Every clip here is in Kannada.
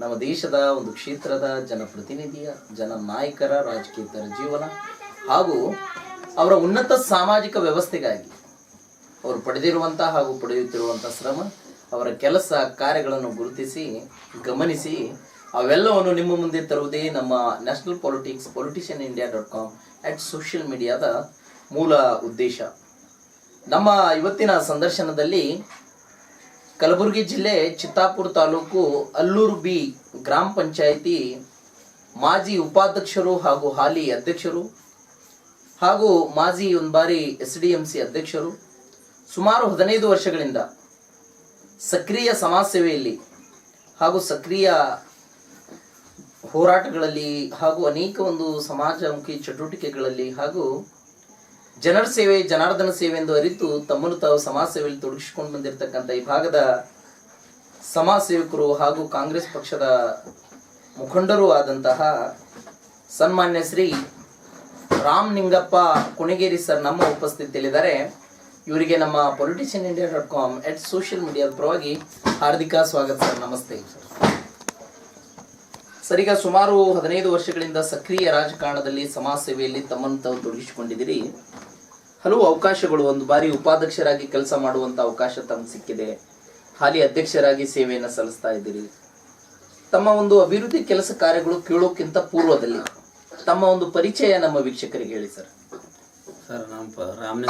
ನಮ್ಮ ದೇಶದ ಒಂದು ಕ್ಷೇತ್ರದ ಜನಪ್ರತಿನಿಧಿಯ, ಜನನಾಯಕರ ರಾಜಕೀಯತರ ಜೀವನ ಹಾಗೂ ಅವರ ಉನ್ನತ ಸಾಮಾಜಿಕ ವ್ಯವಸ್ಥೆಗಾಗಿ ಅವರು ಪಡೆದಿರುವಂತಹ ಹಾಗೂ ಪಡೆಯುತ್ತಿರುವಂತಹ ಶ್ರಮ, ಅವರ ಕೆಲಸ ಕಾರ್ಯಗಳನ್ನು ಗುರುತಿಸಿ, ಗಮನಿಸಿ, ಅವೆಲ್ಲವನ್ನು ನಿಮ್ಮ ಮುಂದೆ ತರುವುದೇ ನಮ್ಮ national politics politician India dot com at social ಮೀಡಿಯಾದ ಮೂಲ ಉದ್ದೇಶ. ನಮ್ಮ ಇವತ್ತಿನ ಸಂದರ್ಶನದಲ್ಲಿ ಕಲಬುರಗಿ ಜಿಲ್ಲೆ ಚಿತ್ತಾಪುರ ತಾಲೂಕು ಅಲ್ಲೂರು ಬಿ ಗ್ರಾಮ ಪಂಚಾಯಿತಿ ಮಾಜಿ ಉಪಾಧ್ಯಕ್ಷರು ಹಾಗೂ ಹಾಲಿ ಅಧ್ಯಕ್ಷರು ಹಾಗೂ ಮಾಜಿ ಒಂದು ಬಾರಿ ಎಸ್ ಡಿ ಎಂ ಸಿ ಅಧ್ಯಕ್ಷರು. ಸುಮಾರು ಹದಿನೈದು ವರ್ಷಗಳಿಂದ ಸಕ್ರಿಯ ಸಮಾಜ ಸೇವೆಯಲ್ಲಿ ಹಾಗೂ ಸಕ್ರಿಯ ಹೋರಾಟಗಳಲ್ಲಿ ಹಾಗೂ ಅನೇಕ ಒಂದು ಸಮಾಜಮುಖಿ ಚಟುವಟಿಕೆಗಳಲ್ಲಿ ಹಾಗೂ ಜನರ ಸೇವೆ, ಜನಾರ್ದನ ಸೇವೆ ಎಂದು ಅರಿತು ತಮ್ಮನ್ನು ತಾವು ಸಮಾಜ ಸೇವೆಯಲ್ಲಿ ತೊಡಗಿಸಿಕೊಂಡು ಬಂದಿರತಕ್ಕಂಥ ಈ ಭಾಗದ ಸಮಾಜ ಸೇವಕರು ಹಾಗೂ ಕಾಂಗ್ರೆಸ್ ಪಕ್ಷದ ಮುಖಂಡರೂ ಆದಂತಹ ಸನ್ಮಾನ್ಯ ಶ್ರೀ ರಾಮ್ ನಿಂಗಪ್ಪ ಕುಣಗೇರಿ ಸರ್ ನಮ್ಮ ಉಪಸ್ಥಿತಿಯಲ್ಲಿದ್ದಾರೆ. ಇವರಿಗೆ ನಮ್ಮ politician India dot com at social ಮೀಡಿಯಾದ ಪರವಾಗಿ ಹಾರ್ದಿಕ ಸ್ವಾಗತ ಸರ್. ನಮಸ್ತೆ ಸರ್. ಈಗ ಸುಮಾರು ಹದಿನೈದು ವರ್ಷಗಳಿಂದ ಸಕ್ರಿಯ ರಾಜಕಾರಣದಲ್ಲಿ ಸಮಾಜ ಸೇವೆಯಲ್ಲಿ ತಮ್ಮನ್ನು ತಾವು ತೊಡಗಿಸಿಕೊಂಡಿದ್ದೀರಿ. ಹಲವು ಅವಕಾಶಗಳು ಒಂದು ಬಾರಿ ಉಪಾಧ್ಯಕ್ಷರಾಗಿ ಕೆಲಸ ಮಾಡುವಂತ ಅವಕಾಶ ತಮ್ಗೆ ಸಿಕ್ಕಿದೆ. ಹಾಲಿ ಅಧ್ಯಕ್ಷರಾಗಿ ಸೇವೆಯನ್ನು ಸಲ್ಲಿಸ್ತಾ ಇದ್ದೀರಿ. ತಮ್ಮ ಒಂದು ಅಭಿವೃದ್ಧಿ ಕೆಲಸ ಕಾರ್ಯಗಳು ಕೇಳೋಕ್ಕಿಂತ ಪೂರ್ವದಲ್ಲಿ ತಮ್ಮ ಒಂದು ಪರಿಚಯ ನಮ್ಮ ವೀಕ್ಷಕರಿಗೆ ಹೇಳಿ ಸರ್. ಸರ್, ನಮ್ಮ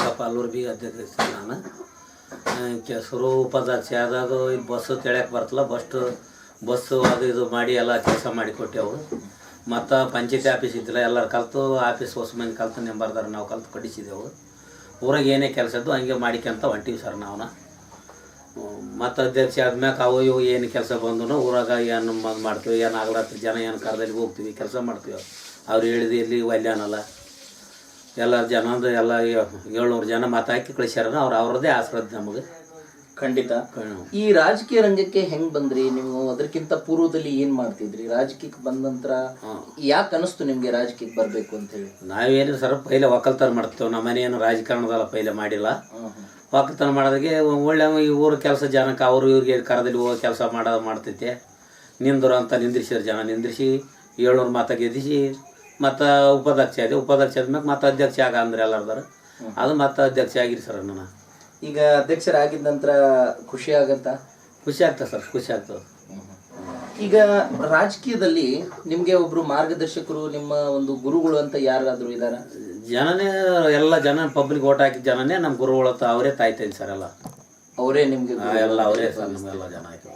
ಪ ಪಾಲ್ವರ್ ಬಿ ಅಧ್ಯಕ್ಷ ಸರ್ ನಾನು. ಕೆಸರು ಉಪಾಧ್ಯಕ್ಷ ಯಾವ್ದಾದ್ರು ಇಲ್ಲಿ ಬಸ್ಸು ತೆಳ್ಯಕ್ಕೆ ಬರ್ತಲ್ಲ ಬಸ್ಟು ಬಸ್ಸು ಅದು ಇದು ಮಾಡಿ ಎಲ್ಲ ಕೆಲಸ ಮಾಡಿ ಕೊಟ್ಟೆವು. ಮತ್ತು ಪಂಚಾಯತಿ ಆಫೀಸ್ ಇದ್ದಿಲ್ಲ ಎಲ್ಲರೂ ಕಲಿತು, ಆಫೀಸ್ ಹೊಸ ಮಂದಿ ಕಲ್ತು, ನೆಂಬರ್ದಾರ ನಾವು ಕಲ್ತು ಕಟ್ಟಿಸಿದೆವು. ಊರಾಗ ಏನೇ ಕೆಲಸ ಇದ್ದು ಹಂಗೆ ಮಾಡಿಕೊಂತ ಹೊಂಟೀವಿ ಸರ್ ನಾವು ಮತ್ತು ಅಧ್ಯಕ್ಷ ಆದ್ಮ್ಯಾಕ ಅವು ಇವು ಏನು ಕೆಲಸ ಬಂದು ಊರಾಗ ಏನು ಮಾಡ್ತೀವಿ, ಏನು ಆಗ್ಲತ್ತ ಜನ, ಏನು ಕರ್ದಲ್ಲಿ ಹೋಗ್ತೀವಿ, ಕೆಲಸ ಮಾಡ್ತೀವಿ. ಅವ್ರು ಹೇಳಿದ ಇಲ್ಲಿ ಒಲ್ಲೆ ಅನ್ನಲ್ಲ ಎಲ್ಲ ಜನದ ಎಲ್ಲ ಏಳ್ನೂರು ಜನ ಮಾತಾಕಿ ಕಳಿಸ್ಯಾರ ಅವ್ರು ಅವ್ರದ್ದೇ ಆಶ್ರದ್ ನಮಗೆ. ಖಂಡಿತ. ಈ ರಾಜಕೀಯ ರಂಗಕ್ಕೆ ಹೆಂಗ್ ಬಂದ್ರಿ? ನೀವು ಅದಕ್ಕಿಂತ ಪೂರ್ವದಲ್ಲಿ ಏನ್ ಮಾಡ್ತಿದ್ರಿ? ರಾಜಕೀಯಕ್ಕೆ ಬಂದ ನಂತರ ಯಾಕೆ ಅನಿಸ್ತು ನಿಮ್ಗೆ ರಾಜಕೀಯಕ್ಕೆ ಬರ್ಬೇಕು ಅಂತ ಹೇಳಿ? ನಾವೇನು ಸರ್ ಪೈಲೆ ಒಕ್ಕಲ್ತನ ಮಾಡ್ತೇವೆ ನಮ್ಮ ಮನೆ ಏನು ರಾಜಕಾರಣದಲ್ಲ ಪೈಲೆ ಮಾಡಿಲ್ಲ. ಒಕ್ಕಲ್ತನ ಮಾಡೋದಕ್ಕೆ ಒಳ್ಳೆ ಈ ಊರ ಕೆಲಸ ಜನಕ್ಕೆ ಅವರು ಇವ್ರಿಗೆ ಕರದಲ್ಲಿ ಹೋಗೋ ಕೆಲಸ ಮಾಡೋದು ಮಾಡ್ತೈತೆ ನಿಂದರು ಅಂತ ನಿಂದ್ರಿಸಿದ್ರು ಜನ. ನಿಂದ್ರಿಸಿ ಏಳ್ನೂರು ಮತ ಗೆದ್ದಿಸಿ ಮತ್ತು ಉಪಾಧ್ಯಕ್ಷ ಆದೆ. ಉಪಾಧ್ಯಕ್ಷ ಆದ್ಮೇಲೆ ಮತ್ತೆ ಅಧ್ಯಕ್ಷ ಆಗ ಅಂದ್ರೆ ಎಲ್ಲರದಾರ. ಅದು ಮತ್ತೆ ಅಧ್ಯಕ್ಷ ಆಗಿರಿ ಸರ್ ನಾನು ಈಗ ಅಧ್ಯಕ್ಷರಾಗಿದ್ದ ನಂತರ ಖುಷಿ ಆಗಂತ? ಖುಷಿ ಆಗ್ತದೆ ಸರ್ ಖುಷಿ ಆಗ್ತದೆ. ಈಗ ರಾಜಕೀಯದಲ್ಲಿ ನಿಮಗೆ ಒಬ್ರು ಮಾರ್ಗದರ್ಶಕರು ನಿಮ್ಮ ಒಂದು ಗುರುಗಳು ಅಂತ ಯಾರಾದರೂ ಇದಾರ? ಜನನೇ ಎಲ್ಲ ಜನ ಪಬ್ಲಿಕ್ ಓಟ್ ಹಾಕಿದ ಜನನೇ ನಮ್ಮ ಗುರುಗಳ ಅವರೇ ತಾಯ್ತೇನೆ ಸರ್ ಎಲ್ಲ. ಅವರೇ ನಿಮ್ಗೆ ಎಲ್ಲ ಅವರೇ ಸರ್ ಜನ ಆಯ್ತು.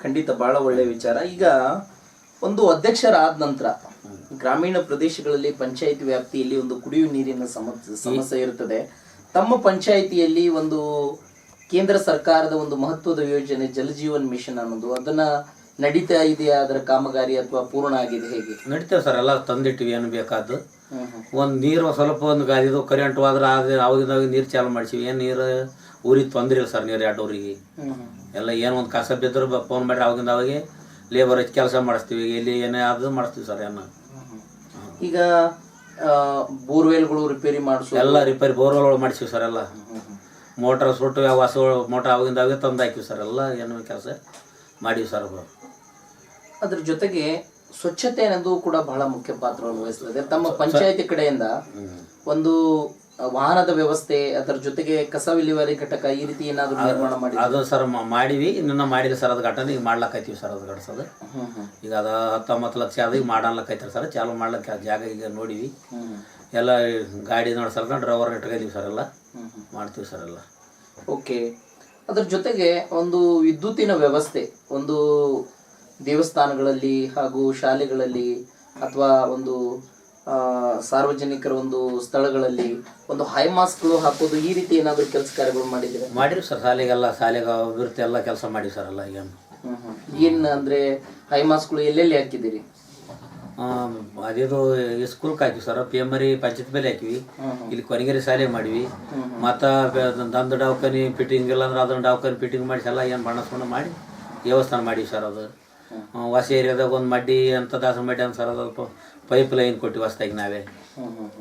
ಖಂಡಿತ ಬಹಳ ಒಳ್ಳೆಯ ವಿಚಾರ. ಈಗ ಒಂದು ಅಧ್ಯಕ್ಷರಾದ ನಂತರ ಗ್ರಾಮೀಣ ಪ್ರದೇಶಗಳಲ್ಲಿ ಪಂಚಾಯತ್ ವ್ಯಾಪ್ತಿಯಲ್ಲಿ ಒಂದು ಕುಡಿಯುವ ನೀರಿನ ಸಮಸ್ಯೆ ಸಮಸ್ಯೆ ಇರುತ್ತದೆ ತಮ್ಮ ಪಂಚಾಯಿತಿಯಲ್ಲಿ ಒಂದು ಕೇಂದ್ರ ಸರ್ಕಾರದ ಒಂದು ಮಹತ್ವದ ಯೋಜನೆ ಜಲಜೀವನ್ ಮಿಷನ್ ಅನ್ನೋದು. ಅದನ್ನ ನಡೀತಾ ಇದೆಯಾ? ಅದರ ಕಾಮಗಾರಿ ಅಥವಾ ಪೂರ್ಣ ಆಗಿದೆ ಹೇಗೆ? ನಡೀತೇವೆ ಸರ್. ಎಲ್ಲ ತಂದಿಟ್ಟಿವಿ ಏನು ಬೇಕಾದ್ದು. ಒಂದು ನೀರು ಸ್ವಲ್ಪ ಒಂದು ಗಾದಿದು ಕರೆಂಟ್ ಆದ್ರೆ ಆದ್ರೆ ಅವಾಗಿಂದ ನೀರು ಚಾಲು ಮಾಡಿಸಿವಿ. ಏನು ನೀರು? ಊರಿಗೆ ತೊಂದ್ರೆ ಇಲ್ಲ ಸರ್ ನೀರು ಎರಡು ಊರಿಗೆ. ಎಲ್ಲ ಏನು ಒಂದು ಕಸ ಬಿದ್ದರೂ ಫೋನ್ ಮಾಡಿ ಅವಾಗಿಂದ ಅವಾಗೆ ಲೇಬರ್ ಹಚ್ಚಿ ಕೆಲಸ ಮಾಡಿಸ್ತೀವಿ. ಎಲ್ಲಿ ಏನೇ ಆದ್ರೂ ಮಾಡಿಸ್ತೀವಿ ಸರ್ ಏನು. ಈಗ ಬೋರ್ವೆಲ್ಗಳು ರಿಪೇರಿ ಮಾಡಿಸೋ ಎಲ್ಲ ರಿಪೇರಿ ಬೋರ್ವೆಲ್ ಮಾಡಿಸಿವಿ ಸರ್ ಎಲ್ಲ. ಮೋಟ್ರ್ ಸುಟ್ಟು ಹೊಸ ಮೋಟ್ರ್ ಅವಾಗಿಂದ ಆಗಿ ತಂದು ಹಾಕಿವಿ ಸರ್ ಎಲ್ಲ ಏನು ಕೆಲಸ ಮಾಡಿವಿ ಸರ್ ಅವರು. ಅದ್ರ ಜೊತೆಗೆ ಸ್ವಚ್ಛತೆ ಅನ್ನೋದು ಕೂಡ ಬಹಳ ಮುಖ್ಯ ಪಾತ್ರವನ್ನು ವಹಿಸ್ತದೆ ತಮ್ಮ ಪಂಚಾಯತಿ ಕಡೆಯಿಂದ ಒಂದು ವಾಹನದ ವ್ಯವಸ್ಥೆ ಅದರ ಜೊತೆಗೆ ಕಸ ವಿಲೇವಾರಿ ಘಟಕ ಈ ರೀತಿ ಏನಾದರೂ ನಿರ್ಮಾಣ ಮಾಡಿ ಅದು ಸರ್ ಮಾಡಿವಿ. ಇನ್ನೂ ಮಾಡಿಲ್ಲ ಸರ್. ಅದು ಘಟನೆ ಈಗ ಸರ್ ಅದು ಹ್ಮ್ ಈಗ ಅದು ಹತ್ತೊಂಬತ್ತು ಲಕ್ಷ ಅದು ಈಗ ಮಾಡಲಕ್ಕೈತ್ರಿ ಸರ್. ಚಾಲು ಮಾಡ್ಲಿಕ್ಕೆ ಜಾಗ ಈಗ ನೋಡಿವಿ. ಎಲ್ಲ ಗಾಡಿ ನೋಡ್ಸಲ್ಕ ಡ್ರೈವರ್ ಇಟ್ಕೊಂಡಿವಿ ಸರ್ ಎಲ್ಲ. ಮಾಡ್ತೀವಿ ಸರ್ ಎಲ್ಲ. ಓಕೆ. ಅದ್ರ ಜೊತೆಗೆ ಒಂದು ವಿದ್ಯುತ್ತಿನ ವ್ಯವಸ್ಥೆ ಒಂದು ದೇವಸ್ಥಾನಗಳಲ್ಲಿ ಹಾಗೂ ಶಾಲೆಗಳಲ್ಲಿ ಅಥವಾ ಒಂದು ಸಾರ್ವಜನಿಕರ ಒಂದು ಸ್ಥಳಗಳಲ್ಲಿ ಒಂದು ಹೈ ಮಾಸ್ಕ್ಗಳು ಹಾಕೋದು ಈ ರೀತಿ ಏನಾದರೂ ಕೆಲಸ ಕಾರ್ಯಗಳು ಮಾಡಿದ್ರೆ ಮಾಡಿರಿ ಸರ್ ಶಾಲೆಗೆಲ್ಲ ಶಾಲೆಗೆ ಅಭಿವೃದ್ಧಿ ಎಲ್ಲ ಕೆಲಸ ಮಾಡಿ ಸರ್ ಎಲ್ಲ ಏನು ಏನ್ ಅಂದ್ರೆ ಹೈ ಮಾಸ್ಕ್ಗಳು ಎಲ್ಲೆಲ್ಲಿ ಹಾಕಿದ್ದೀರಿ? ಅದೇದು ಸ್ಕೂಲ್ಗೆ ಹಾಕಿವಿ ಸರ್ ಪ್ರೇಮರಿ ಪಂಚಾಯತ್ ಮೇಲೆ ಹಾಕಿವಿ. ಇಲ್ಲಿ ಕೊನೆಗೆರೆ ಶಾಲೆ ಮಾಡಿವಿ. ಮತ್ತು ದಂದು ಡಾವ್ಕನಿ ಫಿಟ್ಟಿಂಗ್ ಇಲ್ಲ ಅಂದ್ರೆ ಅದನ್ನ ಡಾವ್ಕನಿ ಫಿಟ್ಟಿಂಗ್ ಮಾಡಿಸಿ ಎಲ್ಲ ಏನು ಬಣ್ಣಸ್ಕೊಂಡು ಮಾಡಿ ದೇವಸ್ಥಾನ ಮಾಡಿವಿ ಸರ್ ಅದು. ವಾಸಿ ಹೊಸ ಏರಿಯಾದಾಗ ಒಂದು ಮಡ್ಡಿ ಅಂತ ದಾಸ ಮಡ್ಡಿ ಅಂತ ಸರ್ ಅದು. ಪೈಪ್ ಲೈನ್ ಕೊಟ್ಟು ಹೊಸ್ದಾಗಿ ನಾವೇ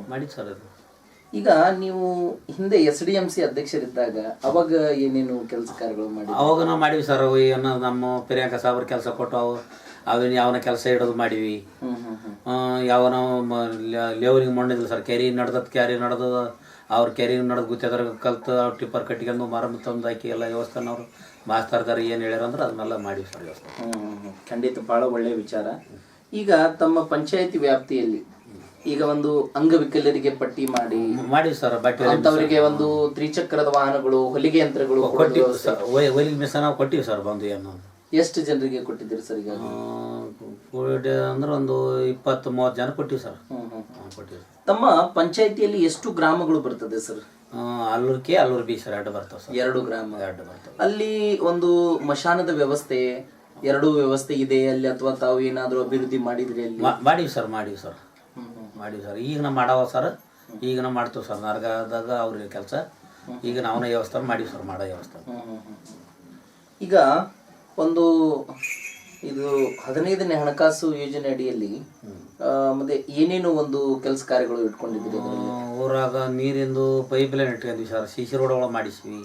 ಮಾಡಿದ್ದು ಸರ್ ಅದು ಈಗ ನೀವು ಹಿಂದೆ ಎಸ್ ಡಿ ಎಂ ಸಿ ಅಧ್ಯಕ್ಷರಿದ್ದಾಗ ಅವಾಗ ಏನೇನು ಕೆಲಸ ಕಾರ್ಯಗಳು ಮಾಡಿ ಅವಾಗ ನಾವು ಮಾಡಿವಿ ಸರ್ ಅವು ಏನು ನಮ್ಮ ಪ್ರಿಯಾಂಕ ಸಾಬ್ರ ಕೆಲಸ ಕೊಟ್ಟು ಅವು ಅವನ್ನ ಯಾವನ ಕೆಲಸ ಇಡೋದು ಮಾಡಿವಿ ಯಾವನ ಲೇವಲಿಂಗ್ ಮಣ್ಣಿಲ್ಲ ಸರ್ ಕೆರಿ ನಡೆದ ಕ್ಯಾರಿ ನಡೆದ ಅವ್ರ ಕೆರಿ ನಡೆದು ಗುತ್ತೇದಾರ ಕಲ್ತು ಅವ್ರ ಟಿಪ್ಪರ್ ಕಟ್ಟಿಕೊಂಡು ಮರಮ್ ತಂದು ಹಾಕಿ ಎಲ್ಲ ವ್ಯವಸ್ಥೆನ ಅವರು ಮಾಸ್ತರ್ದಾರ ಏನು ಹೇಳ್ಯಾರ ಅಂದ್ರೆ ಅದನ್ನೆಲ್ಲ ಮಾಡಿವಿ ಸರ್ ವ್ಯವಸ್ಥೆ. ಖಂಡಿತ ಬಹಳ ಒಳ್ಳೆಯ ವಿಚಾರ. ಈಗ ತಮ್ಮ ಪಂಚಾಯತಿ ವ್ಯಾಪ್ತಿಯಲ್ಲಿ ಈಗ ಒಂದು ಅಂಗವಿಕಲರಿಗೆ ಪಟ್ಟಿ ಮಾಡಿ ಮಾಡಿ ಸರ್ ಬಟ್ಟೆ ಅಂತವರಿಗೆ ಒಂದು ತ್ರಿಚಕ್ರದ ವಾಹನಗಳು ಹೊಲಿಗೆ ಯಂತ್ರಗಳು ಕೊಟ್ಟಿವಿ. ಸರ್ ಮಿಸ್ ನಾವು ಕೊಟ್ಟಿವಿ ಸರ್ ಬಂದು ಏನು ಎಷ್ಟು ಜನರಿಗೆ ಕೊಟ್ಟಿದ್ದೀರಿ ಸರ್ ಈಗ ಕೋವಿಡ್ ಅಂದ್ರೆ ಒಂದು ಇಪ್ಪತ್ತು ಮೂವತ್ತು ಜನ ಕೊಟ್ಟಿವಿ ಸರ್. ಕೊಟ್ಟಿವಿ ತಮ್ಮ ಪಂಚಾಯತಿಯಲ್ಲಿ ಎಷ್ಟು ಗ್ರಾಮಗಳು ಬರ್ತದೆ ಸರ್? ಅಲ್ಲೂರ್ಕೆ ಅಲ್ಲೂರ್ ಅಲ್ಲೂರು ಬಿ ಸರ್ ಎರಡು ಬರ್ತಾವೆ ಸರ್. ಎರಡು ಗ್ರಾಮ. ಎರಡು ಬರ್ತಾವೆ. ಅಲ್ಲಿ ಒಂದು ಮಶಾನದ ವ್ಯವಸ್ಥೆ ಎರಡು ವ್ಯವಸ್ಥೆ ಇದೆ ಅಲ್ಲಿ ಅಥವಾ ತಾವು ಏನಾದರೂ ಅಭಿವೃದ್ಧಿ ಮಾಡಿದ್ರಿ ಅಲ್ಲಿ? ಮಾ- ಮಾಡೀವಿ ಸರ್ ಮಾಡೀವಿ ಸರ್. ಮಾಡೀವಿ ಸರ್. ಈಗ ನಾವು ಮಾಡವ ಸರ್ ಈಗ ನಾವು ಮಾಡ್ತೀವಿ ಸರ್. ನರ್ಗದಾಗ ಅವ್ರಿಗೆ ಕೆಲಸ. ಈಗ ನಾವನ್ನ ವ್ಯವಸ್ಥೆ ಮಾಡೀವಿ ಸರ್ ಮಾಡೋ ವ್ಯವಸ್ಥೆ. ಈಗ ಒಂದು ಇದು ಹದಿನೈದನೇ ಹಣಕಾಸು ಯೋಜನೆ ಅಡಿಯಲ್ಲಿ ಆ, ಮತ್ತೆ ಏನೇನು ಒಂದು ಕೆಲಸ ಕಾರ್ಯಗಳು ಅದರಲ್ಲಿ ಆ, ಊರಾಗ ನೀರಿಂದು ಪೈಪ್ ಲೈನ್ ಇಟ್ಕೊಂಡ್ವಿ ಸರ್. ಸಿ ಸಿ ರೋಡ್ ಒಳಗೆ ಮಾಡಿಸ್ವಿ.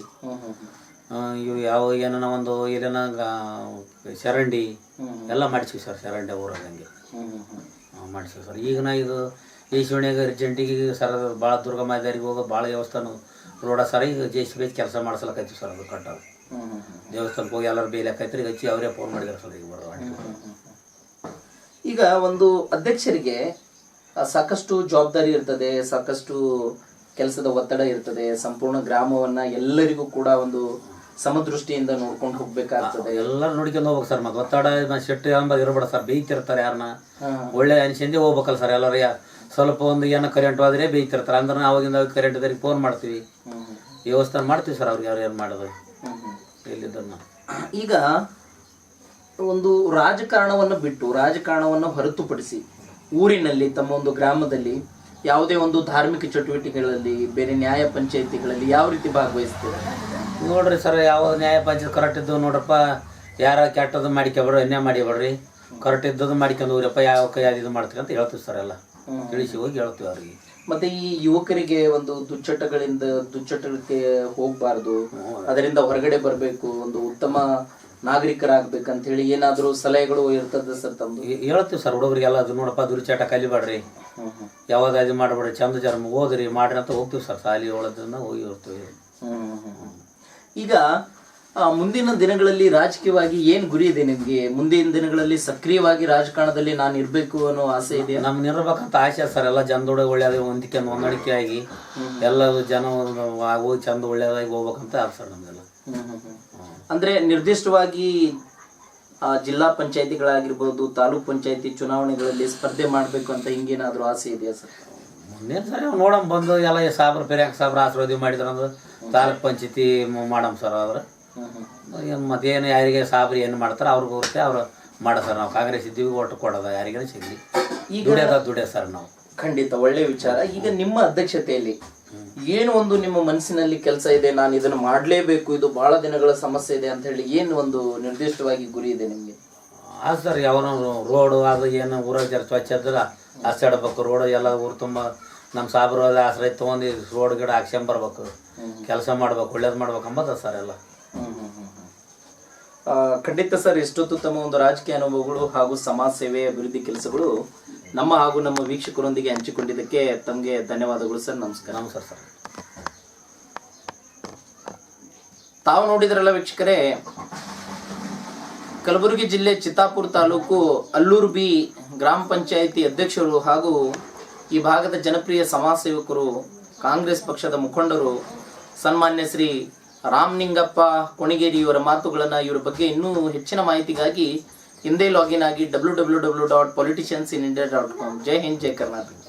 ಇವು ಯಾವ ಏನನ ಒಂದು ಏನೇನ ಚರಂಡಿ ಎಲ್ಲ ಮಾಡಿಸಿವಿ ಸರ್ ಚರಂಡಿ ಊರಾಗ ಹಂಗೆ. ಮಾಡಿಸ್ವಿ ಸರ್. ಈಗ ನಾ ಇದು ಈ ಶಿವಣಿಗೆ ಅರ್ಜೆಂಟಿಗೆ ಸರ್ ಭಾಳ ದುರ್ಗಮಾದಾರಿಗೆ ಹೋಗೋದು ಭಾಳ ದೇವಸ್ಥಾನ ರೋಡ ಸರ್ ಈಗ ಜೆ ಸಿ ಬಿ ಕೆಲಸ ಮಾಡಿಸಲಕ್ಕೈತಿ ಸರ್ ಅದು ಹ್ಮ್. ದೇವಸ್ಥಾನಕ್ಕೆ ಹೋಗಿ ಎಲ್ಲರೂ ಬೇಯ್ಲಕೈತ್ರಿ ಈಗ ಹಚ್ಚಿ ಅವರೇ ಫೋನ್ ಮಾಡಿದಾರೆ ಸರ್ ಈಗ ಬರೋದು ಈಗ ಒಂದು ಅಧ್ಯಕ್ಷರಿಗೆ ಸಾಕಷ್ಟು ಜವಾಬ್ದಾರಿ ಇರ್ತದೆ ಸಾಕಷ್ಟು ಕೆಲಸದ ಒತ್ತಡ ಇರ್ತದೆ ಸಂಪೂರ್ಣ ಗ್ರಾಮವನ್ನು ಎಲ್ಲರಿಗೂ ಕೂಡ ಒಂದು ಸಮದೃಷ್ಟಿಯಿಂದ ನೋಡ್ಕೊಂಡು ಹೋಗ್ಬೇಕಾಗ್ತದೆ. ಎಲ್ಲರೂ ನೋಡ್ಕೊಂಡು ಹೋಗ್ಬೇಕು ಸರ್. ಮತ್ತೆ ಒತ್ತಡ ಶೆಟ್ಟಿ ಅಂಬ ಇರಬೇಡ ಸರ್. ಬೇಯ್ತಿರ್ತಾರೆ ಯಾರನ್ನ. ಒಳ್ಳೆ ಅನ್ಸಿಂದೆ ಹೋಗ್ಬೇಕಲ್ಲ ಸರ್ ಎಲ್ಲರೂ. ಸ್ವಲ್ಪ ಒಂದು ಏನೋ ಕರೆಂಟ್ ಹೋದ್ರೆ ಬೇಯ್ತಿರ್ತಾರೆ. ಅಂದ್ರೆ ಅವಾಗಿಂದ ಕರೆಂಟ್ ಇದ್ರಿಗೆ ಫೋನ್ ಮಾಡ್ತೀವಿ. ವ್ಯವಸ್ಥೆ ಮಾಡ್ತೀವಿ ಸರ್ ಅವ್ರಿಗೆ ಯಾರು ಏನು ಮಾಡೋದು. ಹ್ಮ್. ಈಗ ಒಂದು ರಾಜಕಾರಣವನ್ನು ಬಿಟ್ಟು ರಾಜಕಾರಣವನ್ನು ಹೊರತುಪಡಿಸಿ ಊರಿನಲ್ಲಿ ತಮ್ಮ ಒಂದು ಗ್ರಾಮದಲ್ಲಿ ಯಾವುದೇ ಒಂದು ಧಾರ್ಮಿಕ ಚಟುವಟಿಕೆಗಳಲ್ಲಿ ಬೇರೆ ನ್ಯಾಯ ಪಂಚಾಯಿತಿಗಳಲ್ಲಿ ಯಾವ ರೀತಿ ಭಾಗವಹಿಸ್ತೀರಾ? ನೋಡ್ರಿ ಸರ್ ಯಾವ ನ್ಯಾಯ ಪಂಚಾಯತ್ ಕರೆಕ್ಟ್ ಇದ್ದು ನೋಡ್ರಪ್ಪ ಯಾರ ಕೆಟ್ಟದ್ದು ಮಾಡಿಕೊಬೇಡ್ರಿ ಅನ್ಯಾಯ ಮಾಡಿಬೇಡ್ರಿ ಕರೆಕ್ಟ್ ಇದ್ದದ್ದು ಮಾಡ್ಕೊಂಡು ಹೋಗ್ರಪ್ಪ ಯಾವ ಕೈ ಅದು ಇದು ಮಾಡ್ತೀರಿ ಅಂತ ಹೇಳ್ತೀವಿ ಸರ್ ಎಲ್ಲ. ತಿಳಿಸಿ ಹೋಗಿ ಹೇಳ್ತೀವಿ ಅವ್ರಿಗೆ. ಮತ್ತೆ ಈ ಯುವಕರಿಗೆ ಒಂದು ದುಚ್ಚಟಗಳಿಂದ ದುಚ್ಚಟಕ್ಕೆ ಹೋಗಬಾರ್ದು. ಅದರಿಂದ ಹೊರಗಡೆ ಬರಬೇಕು ಒಂದು ಉತ್ತಮ ನಾಗರಿಕರಾಗ್ಬೇಕಂತ ಹೇಳಿ ಏನಾದರೂ ಸಲಹೆಗಳು ಇರ್ತದೆ ಸರ್ ತಮ್ಮದು ಹೇಳ್ತೀವಿ ಸರ್ ಹುಡುಗರಿಗೆಲ್ಲ ಅದು ನೋಡಪ್ಪ ದುರ್ಚಾಟ ಕಲಿಬೇಡ್ರಿ. ಯಾವಾಗ ಅದು ಮಾಡಬೇಡ್ರಿ ಇದು ಮಾಡ್ಬೇಡ್ರಿ ಚಂದ ಜರ್ಮ ಓದ್ರಿ ಮಾಡ್ರಿ ಅಂತ ಹೋಗ್ತೀವಿ ಸರ್ ಸಾಲಿ ಒಳದನ್ನ ಹೋಗಿ ಇರ್ತೀವಿ. ಹ್ಮ್. ಈಗ ಮುಂದಿನ ದಿನಗಳಲ್ಲಿ ರಾಜಕೀಯವಾಗಿ ಏನ್ ಗುರಿ ಇದೆ ನಿಮ್ಗೆ? ಮುಂದಿನ ದಿನಗಳಲ್ಲಿ ಸಕ್ರಿಯವಾಗಿ ರಾಜಕಾರಣದಲ್ಲಿ ನಾನು ಇರ್ಬೇಕು ಅನ್ನೋ ಆಸೆ ಇದೆ ನಮ್ಗೆ ನಿರ್ಬೇಕಂತ ಆಸೆ ಸರ್ ಎಲ್ಲ ಜನದೊಡೆ ಒಳ್ಳೇದು ಹೊಂದಿಕೆ ಹೊಂದಾಣಿಕೆ ಆಗಿ. ಎಲ್ಲ ಜನ ಆಗೋ ಹೋಗಿ ಚಂದ ಒಳ್ಳೇದಾಗಿ ಹೋಗ್ಬೇಕಂತ ಆಸೆ ಸರ್ ಅಂದ್ರೆ ನಿರ್ದಿಷ್ಟವಾಗಿ ಜಿಲ್ಲಾ ಪಂಚಾಯತಿಗಳಾಗಿರ್ಬೋದು ತಾಲೂಕ್ ಪಂಚಾಯತಿ ಚುನಾವಣೆಗಳಲ್ಲಿ ಸ್ಪರ್ಧೆ ಮಾಡಬೇಕು ಅಂತ ಹಿಂಗೇನಾದರೂ ಆಸೆ ಇದೆಯಾ ಸರ್? ಮುಂದಿನ ಸರಿ ನೋಡಮ್ ಬಂದು ಎಲ್ಲ ಸಾಬ್ರ ಪೆರಿಯಾಕ ಸಾಬ್ರ ಆಶೀರ್ವಾದ ಮಾಡಿದ್ರ ಅಂದ್ರೆ ತಾಲೂಕ್ ಪಂಚಾಯತಿ ಮಾಡಮ್ ಸರ್ ಅವ್ರು. ಮತ್ತೇನು ಯಾರಿಗೆ ಸಾಬ್ರಿ ಏನು ಮಾಡ್ತಾರೆ ಅವ್ರಿಗೆ ಹೋಗುತ್ತೆ ಅವ್ರು ಮಾಡ ಸರ್. ನಾವು ಕಾಂಗ್ರೆಸ್ ಇದ್ದೀವಿ ಓಟ್ ಕೊಡೋದು ಯಾರಿಗಾರ ಸಿಗಲಿ. ಈಗ ದುಡಿಯೋದ ದುಡಿಯೋ ಸರ್ ನಾವು. ಖಂಡಿತ ಒಳ್ಳೆ ವಿಚಾರ. ಈಗ ನಿಮ್ಮ ಅಧ್ಯಕ್ಷತೆಯಲ್ಲಿ ಏನು ಒಂದು ನಿಮ್ಮ ಮನಸ್ಸಿನಲ್ಲಿ ಕೆಲಸ ಇದೆ ನಾನು ಇದನ್ನು ಮಾಡಲೇಬೇಕು ಇದು ಬಹಳ ದಿನಗಳ ಸಮಸ್ಯೆ ಇದೆ ಅಂತ ಹೇಳಿ ಏನು ಒಂದು ನಿರ್ದಿಷ್ಟವಾಗಿ ಗುರಿ ಇದೆ ನಿಮಗೆ? ಆ ಸರ್ ಯಾವನೋ ರೋಡು ಅದು ಏನು ಊರಾಗ ಜರ ಸ್ವಚ್ಛ ಇದ್ರೆ ಹಸಿಡ್ಬೇಕು ರೋಡ್ ಎಲ್ಲ ಊರು ತುಂಬ ನಮ್ಮ ಸಾಬ್ರು ಆಸರೆ ಆಶ್ರಯ ತೊಗೊಂಡು ರೋಡ್ ಗಿಡ ಹಾಕ್ಸ್ಕೊಂಬರ್ಬೇಕು ಕೆಲಸ ಮಾಡ್ಬೇಕು ಒಳ್ಳೇದು ಮಾಡ್ಬೇಕು ಅಂಬದ ಸರ್ ಎಲ್ಲ. ಖಂಡಿತ ಸರ್ ಎಷ್ಟೊತ್ತು ತಮ್ಮ ಒಂದು ರಾಜಕೀಯ ಅನುಭವಗಳು ಹಾಗೂ ಸಮಾಜ ಸೇವೆ ಅಭಿವೃದ್ಧಿ ಕೆಲಸಗಳು ನಮ್ಮ ಹಾಗೂ ನಮ್ಮ ವೀಕ್ಷಕರೊಂದಿಗೆ ಹಂಚಿಕೊಂಡಿದ್ದಕ್ಕೆ ತಮಗೆ ಧನ್ಯವಾದಗಳು ಸರ್ ನಮಸ್ಕಾರ. ನಮಸ್ಕಾರ ಸರ್. ತಾವು ನೋಡಿದ್ರಲ್ಲ ವೀಕ್ಷಕರೇ ಕಲಬುರಗಿ ಜಿಲ್ಲೆ ಚಿತ್ತಾಪುರ ತಾಲೂಕು ಅಲ್ಲೂರು ಬಿ ಗ್ರಾಮ ಪಂಚಾಯಿತಿ ಅಧ್ಯಕ್ಷರು ಹಾಗೂ ಈ ಭಾಗದ ಜನಪ್ರಿಯ ಸಮಾಜ ಸೇವಕರು ಕಾಂಗ್ರೆಸ್ ಪಕ್ಷದ ಮುಖಂಡರು ಸನ್ಮಾನ್ಯ ಶ್ರೀ ರಾಮಲಿಂಗಪ್ಪ ಕೊಣಿಗೇರಿಯವರ ಮಾತುಗಳನ್ನು ಇವರ ಬಗ್ಗೆ ಇನ್ನೂ ಹೆಚ್ಚಿನ ಮಾಹಿತಿಗಾಗಿ ಹಿಂದೆ ಲಾಗಿನ್ ಆಗಿ W W W dot politicians in India dot com ಜೈ ಹಿಂದ್, ಜೈ ಕರ್ನಾಟಕ.